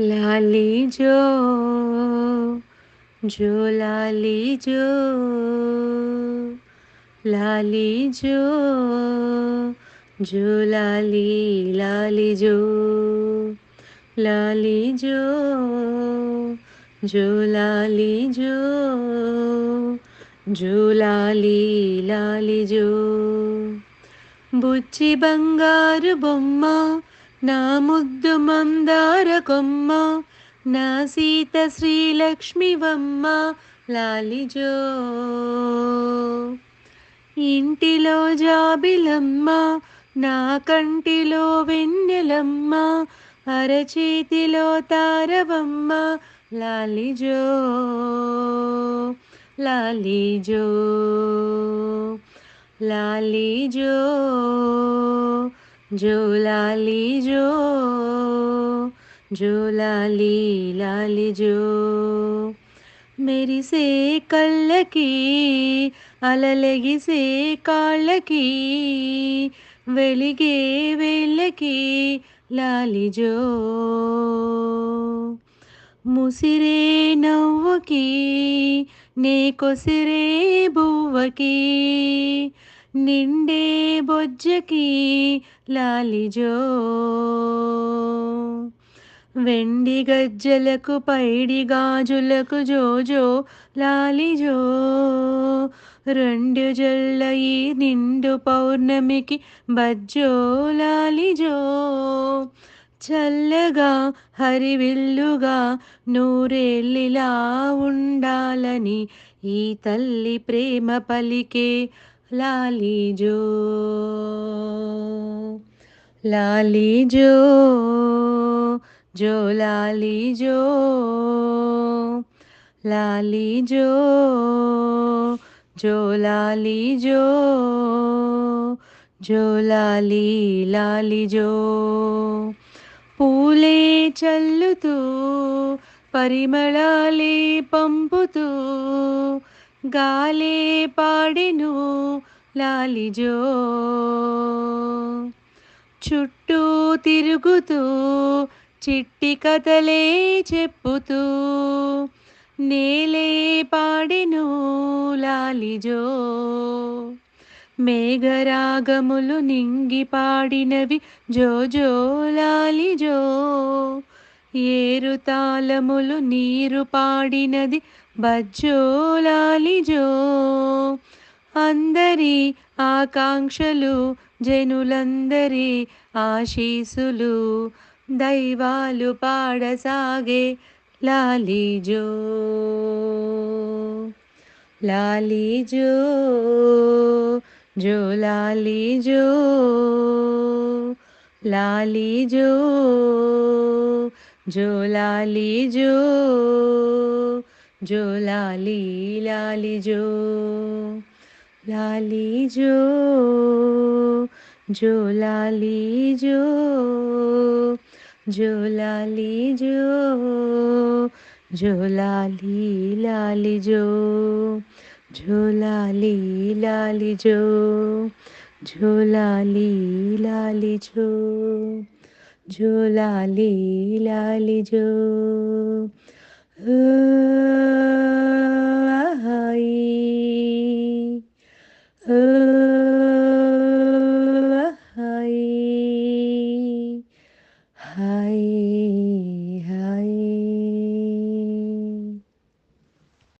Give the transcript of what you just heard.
लाली जो जो लाली जो लाली जो जो लाली लाली जो लाली जो जो लाली जो जो लाली लाली जो बुच्ची बंगार बोम्मा నా ముద్దు మందార కొమ్మ నా సీత శ్రీలక్ష్మివమ్మ లాలిజో ఇంటిలో జాబిలమ్మ నా కంటిలో వెన్నెలమ్మ అరచేతిలో తారవమ్మ లాలిజో లాలిజో లాలిజో జో లాలిజో జో లాలి లాలిజో మెరిసే కళ్ళకి అలలెగిసే కాళ్ళకి వెలిగే వేళ్ళకి లాలిజో ముసిరే నవ్వుకి నే కొసిరే బువ్వకి నిండే బొజ్జకి లాలిజో వెండి గజ్జలకు పైడి గాజులకు జోజో లాలిజో రెండు జల్లయి నిండు పౌర్ణమికి బజ్జో లాలిజో చల్లగా హరివిల్లుగా నూరేళ్ళిలా ఉండాలని ఈ తల్లి ప్రేమ పలికే లాలిజో లాలిజో జో లాలిజో లాలిజో జో లాలిజో జో లాలి లాలిజో పూలే చల్లుతూ పరిమళాలే పంపుతూ గాలే పాడెను లాలిజో. చుట్టూ తిరుగుతూ చిట్టి కథలే చెప్పుతూ నేలే పాడెను లాలిజో. మేఘరాగములు నింగి పాడినవి జోజో లాలిజో. ఏరు తాళములు నీరు పాడినది బజ్జోలాలిజో అందరి ఆకాంక్షలు జనులందరి ఆశీసులు దైవాలు పాడసాగే లాలిజో లాలిజో జో లాలిజో లాలిజో जो लाली जो जो लाली लाली जो लाली जो जो लाली जो जोलाली जो जो लाली लाली जो जो लाली जो जो लाली जो जो लाली लाली जो आई आई